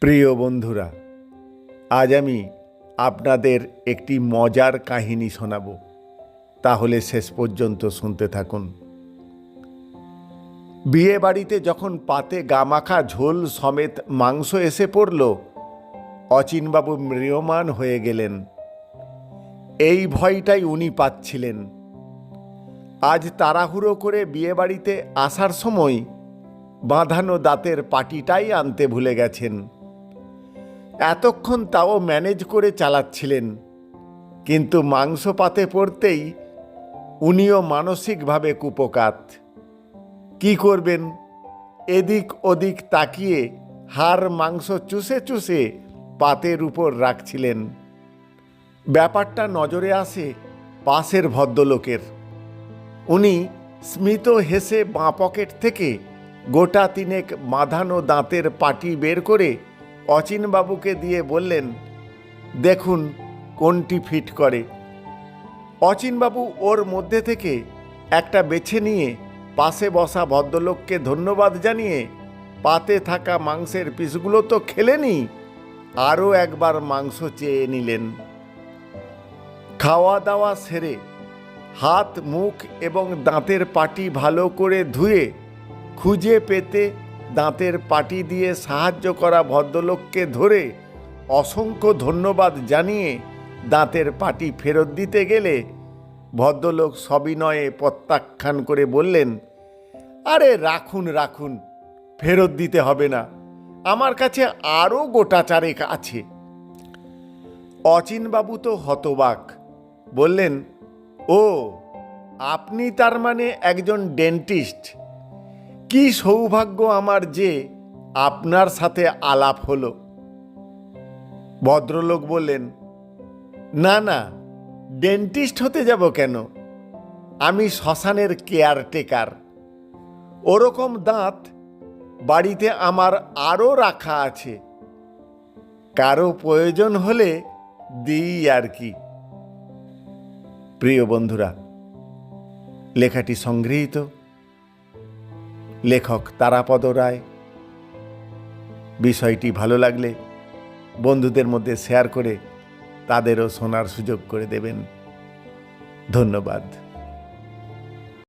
প্রিয় বন্ধুরা, আজ আমি আপনাদের একটি মজার কাহিনী শোনাব। তাহলে শেষ পর্যন্ত শুনতে থাকুন। বিয়ে বাড়িতে যখন পাতে গামাখা ঝোল সমেত মাংস এসে পড়ল, অচিনবাবু ম্রিয়মান হয়ে গেলেন। এই ভয়টাই উনি পাচ্ছিলেন। আজ তাড়াহুড়ো করে বিয়েবাড়িতে আসার সময় বাঁধানো দাঁতের পাটিটাই আনতে ভুলে গেছেন। এতক্ষণ তাও ম্যানেজ করে চালাচ্ছিলেন। কিন্তু মাংস পাতে পড়তেই উনিও মানসিকভাবে কুপকাত। কি করবেন? এদিক ওদিক তাকিয়ে হাড় মাংস চুষে চুষে পাতের উপর রাখছিলেন। ব্যাপারটা নজরে আসে পাশের ভদ্রলোকের। উনি স্মিত হেসে বাঁ পকেট থেকে গোটা তিনেক বাঁধানো দাঁতের পাটি বের করে অচিনবাবুকে দিয়ে বললেন, দেখুন কোনটি ফিট করে। অচিনবাবু ওর মধ্যে থেকে একটা বেছে নিয়ে পাশে বসা ভদ্রলোককে ধন্যবাদ জানিয়ে পাতে থাকা মাংসের পিসগুলো তো খেলেনি আরও একবার মাংস চেয়ে নিলেন। খাওয়া দাওয়া সেরে হাত, মুখ এবং দাঁতের পাটি ভালো করে ধুয়ে খুঁজে পেতে দাঁতের পাটি দিয়ে সাহায্য করা ভদ্রলোককে ধরে অসংখ্য ধন্যবাদ জানিয়ে দাঁতের পাটি ফেরত দিতে গেলে ভদ্রলোক সবিনয়ে প্রত্যাখ্যান করে বললেন, আরে রাখুন রাখুন, ফেরত দিতে হবে না। আমার কাছে আরও গোটা চারেক আছে। অচিনবাবু তো হতবাক। বললেন, ও, আপনি তার মানে একজন ডেন্টিস্ট। কি সৌভাগ্য আমার যে আপনার সাথে আলাপ হলো। ভদ্রলোক বললেন, না না, ডেন্টিস্ট হতে যাব কেন? আমি শ্মশানের কেয়ারটেকার। ওরকম দাঁত বাড়িতে আমার আরও রাখা আছে। কারও প্রয়োজন হলে দিই আর কি। প্রিয় বন্ধুরা, লেখাটি সংগৃহীত। লেখক তারাপদ রায়। বিষয়টি ভালো লাগলে বন্ধুদের মধ্যে শেয়ার করে তাদেরও শোনার সুযোগ করে দেবেন। ধন্যবাদ।